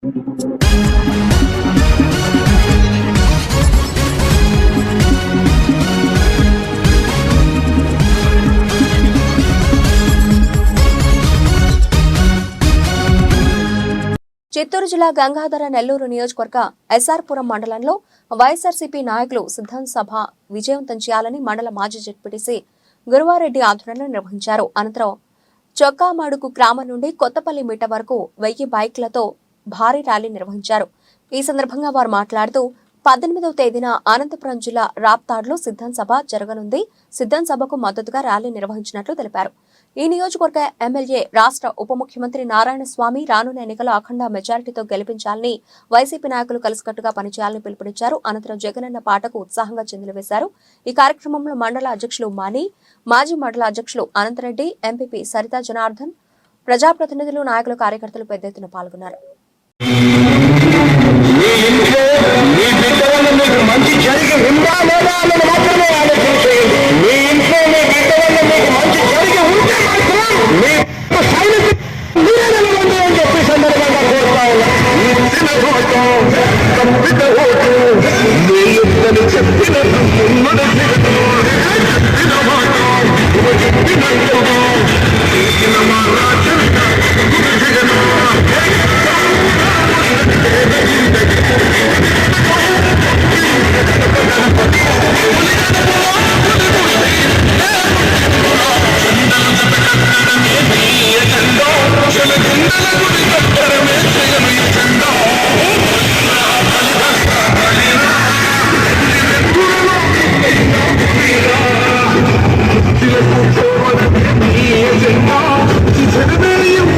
చిత్తూరు జిల్లా గంగాధర నెల్లూరు నియోజకవర్గ ఎస్ఆర్పురం మండలంలో వైఎస్ఆర్సీపీ నాయకులు సిద్ధం సభ విజయవంతం చేయాలని మండల మాజీ జడ్పీటీసీ గురువారెడ్డి ఆధ్వర్యంలో నిర్వహించారు. అనంతరం చొక్కామాడుకు గ్రామం నుండి కొత్తపల్లి మీట వరకు వెయ్యి బైక్లతో భారీ ర్యాలీ నిర్వహించారు. ఈ సందర్భంగా వారు మాట్లాడుతూ పద్దెనిమిదవ తేదీన అనంతపురం జిల్లా రాప్తాడ్లో సిద్ధం సభ జరగనుంది. సిద్ధం సభకు మద్దతుగా ర్యాలీ నిర్వహించినట్లు తెలిపారు. ఈ నియోజకవర్గ ఎమ్మెల్యే రాష్ట్ర ఉప ముఖ్యమంత్రి నారాయణ స్వామి రానున్న ఎన్నికల అఖండ మెజారిటీతో గెలిపించాలని వైసీపీ నాయకులు కలిసికట్టుగా పనిచేయాలని పిలుపునిచ్చారు. అనంతరం జగనన్న పాటకు ఉత్సాహంగా చెందినవేశారు ఈ కార్యక్రమంలో మండల అధ్యక్షులు మాని మాజీ మండల అధ్యక్షులు అనంతరెడ్డి ఎంపీపీ సరితా జనార్దన్ ప్రజాప్రతినిధులు నాయకులు కార్యకర్తలు పెద్ద ఎత్తున పాల్గొన్నారు. మీ మీ బిడ్డలను మీకు మంచి జరిగి ఉందా లేదా అన్నది మాత్రమే ఆలోచన చేయండి మీ ఇంట్లో మీ బిడ్డలను మీకు మంచి జరిగి ఉంటే మాత్రం మీ సైనికులు మీరే నిలవండి అని చెప్పి సందర్భంగా కోరుతా ఉన్నా. ఈ చిన్న మంచి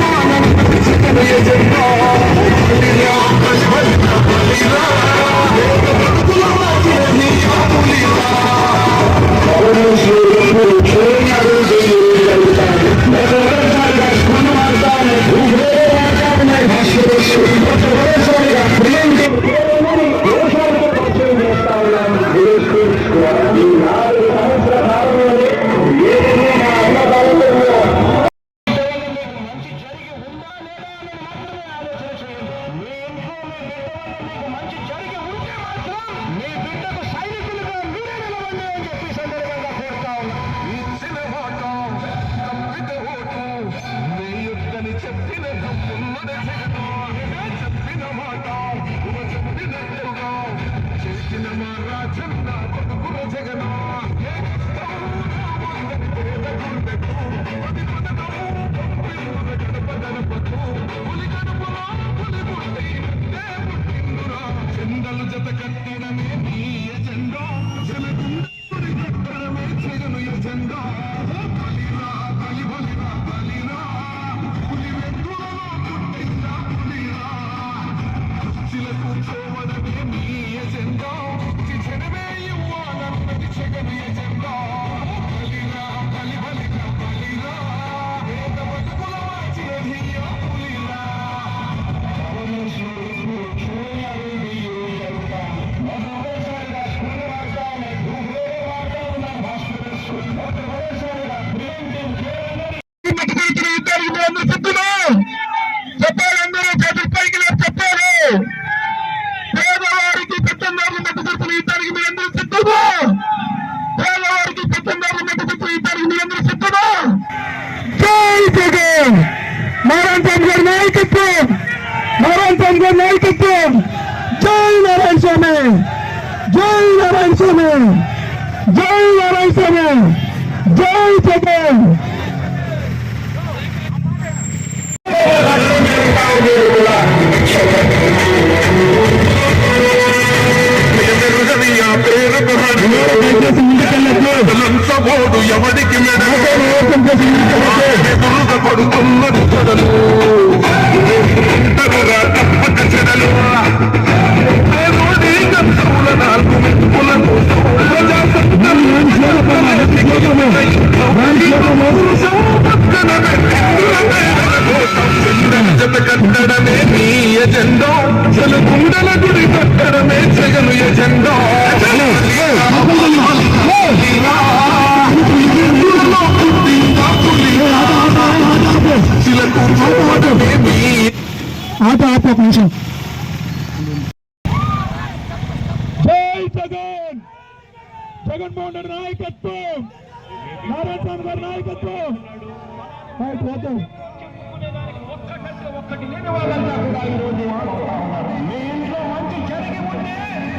జత కట్టినమే నీ ఎజెండా జనగుండె కట్టడమే జగను ఎజెండా జై నారాయణ జై నారాయణ జై జగన్ ఎవడికి మెడలు పడుతున్నది కట్టడమే నీ ఎజెండా. జలగుండల గుడి కట్టడమే జగను ఎజెండా. ఆపు ఆపు ఒక నిమిషం జై జగన్. జగన్మోహన్ రెడ్డి నాయకత్వం. నారాయణ స్వామి గారి నాయకత్వం. ఓకే ఒక్కటి లేని వాళ్ళంతా కూడా ఈరోజు మీ ఇంట్లో మంచి జరిగి ఉంటే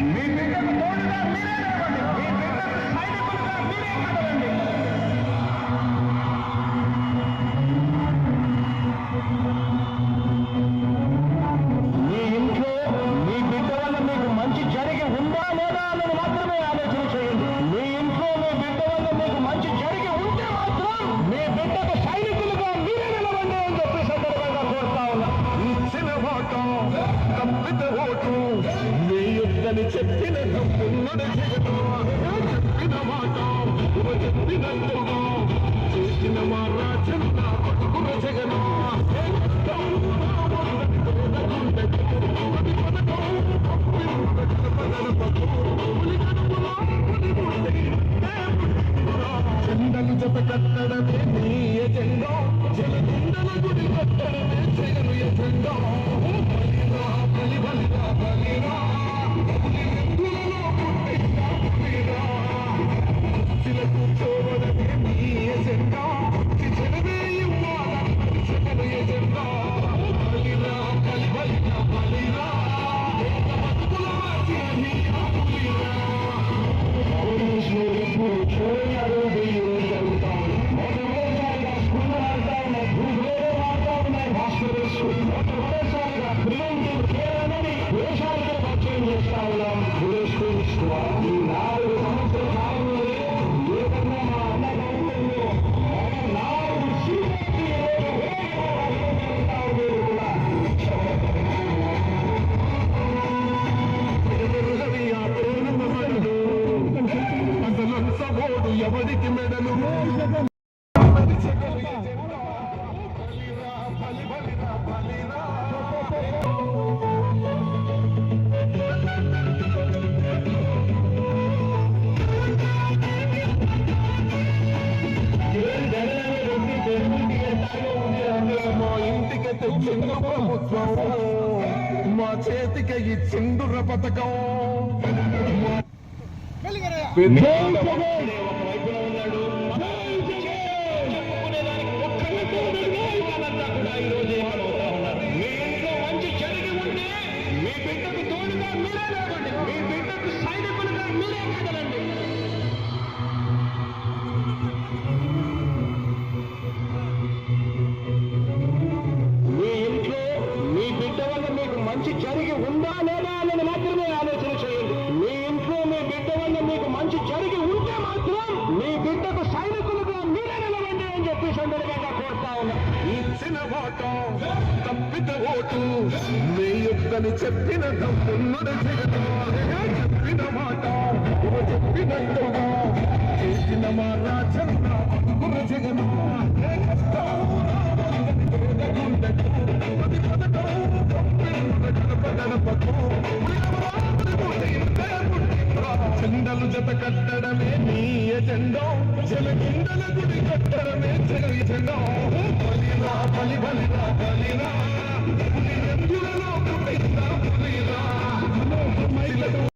మీ బిడ్డకు తోడుగా మీరే నిలవండి మీ బిడ్డకు సైనికులుగా మీరే కదలండి మీ ఇంట్లో మీ బిడ్డ వల్ల మీకు మంచి జరిగి ఉందా లేదా అన్నది మాత్రమే ఆలోచన చెప్పిన తప్పున్నది చెప్పిన మాట చెప్పినట్టుగా చేసిన మా రాజన్న పట్టుకున్న జగను చెండలు జత కట్టడమే నీ ఎజెండా జలదిండల గుడి కట్టడమే జగను బలిరా బలి బలిరా బలిరా ఇంటికి ప్రభుత్వం మా చేతిక ఇచ్చిండుర పథకం. ఒకవైపున ఉన్నాడు. చెప్పిన తప్పున్నది జగను చెప్పిన మాట ఇవ చెప్పినట్టుగా చేసిన మా రాజన్న బతుకుల జగను చెండలు జత కట్టడమే నీ ఎజెండో జలకిండల గుడి కట్టడమే జగ ఎజెండో బలిరా బలి బలిరా బలిరా పులి రెండులలో పుట్టిన పులిరా